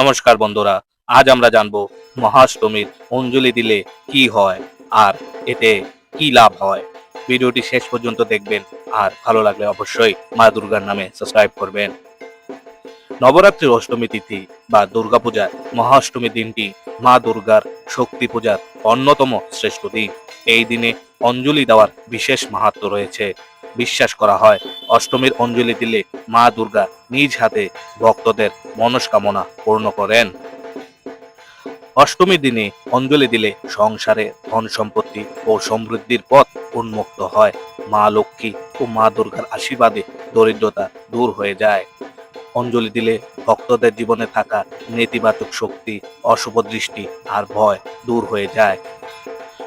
নমস্কার বন্ধুরা, আজ আমরা জানব মহাষ্টমীর অঞ্জলি দিলে কি হয় আর এতে কি লাভ হয়। ভিডিওটি শেষ পর্যন্ত দেখবেন, আর ভালো লাগলে অবশ্যই মা দুর্গার নামে সাবস্ক্রাইব করবেন। নবরাত্রির অষ্টমী তিথি বা দুর্গাপূজার মহাষ্টমী দিনটি মা দুর্গার শক্তি পূজার অন্যতম শ্রেষ্ঠ দিন। এই দিনে অঞ্জলি দেওয়ার বিশেষ মাহাত্ম রয়েছে। বিশ্বাস করা হয়। অষ্টমীর অঞ্জলি দিলে মা দুর্গা নিজ হাতে ভক্তদের মনস্কামনা পূর্ণ করেন। অষ্টমীর দিনে অঞ্জলি দিলে সংসারে ধন সম্পত্তি ও সমৃদ্ধির পথ উন্মুক্ত হয়। মা লক্ষ্মী ও মা দুর্গার আশীর্বাদে দরিদ্রতা দূর হয়ে যায়। অঞ্জলি দিলে ভক্তদের জীবনে থাকা নেতিবাচক শক্তি, অশুভ দৃষ্টি আর ভয় দূর হয়ে যায়।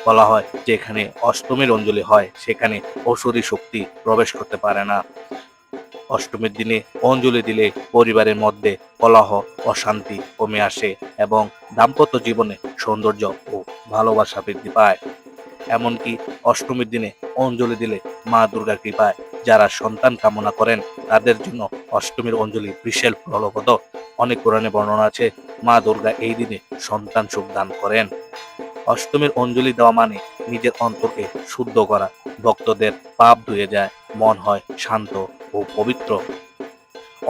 বলা হয় যেখানে অষ্টমীর অঞ্জলি হয়, সেখানে অসুরী শক্তি প্রবেশ করতে পারে না। অষ্টমীর দিনে অঞ্জলি দিলে পরিবারের মধ্যে কলহ, অশান্তি কমে আসে এবং দাম্পত্য জীবনে সৌন্দর্য ও ভালোবাসা বৃদ্ধি পায়। এমনকি অষ্টমীর দিনে অঞ্জলি দিলে মা দুর্গার কৃপায় যারা সন্তান কামনা করেন, তাদের জন্য অষ্টমীর অঞ্জলি বিশেষ ফলপ্রদ। অনেক কোরআনে বর্ণনা আছে, মা দুর্গা এই দিনে সন্তান সুখ দান করেন। অষ্টমীর অঞ্জলি দেওয়া মানে নিজের অন্তরকে শুদ্ধ করা। ভক্তদের পাপ ধুয়ে যায়, মন হয় শান্ত ও পবিত্র।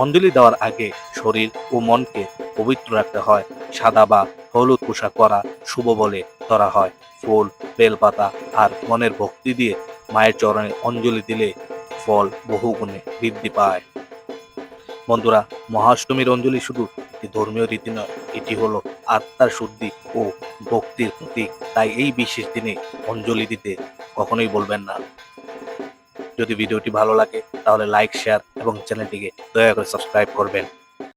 অঞ্জলি দেওয়ার আগে শরীর ও মনকে পবিত্র রাখতে হয়। সাদা বা হলুদ পোশাক পরা শুভ বলে ধরা হয়। ফুল, বেলপাতা আর মনের ভক্তি দিয়ে মায়ের চরণে অঞ্জলি দিলে ফল বহু গুণে বৃদ্ধি পায়। বন্ধুরা, মহাষ্টমীর অঞ্জলি শুধু একটি ধর্মীয় রীতি নয় এটি হলো আত্মার শুদ্ধি ও ভক্তির প্রতীক। তাই এই বিশেষ দিনে অঞ্জলি দিতে কখনোই বলবেন না। যদি ভিডিওটি ভালো লাগে, তাহলে লাইক শেয়ার এবং চ্যানেলটিকে দয়া করে সাবস্ক্রাইব করবেন।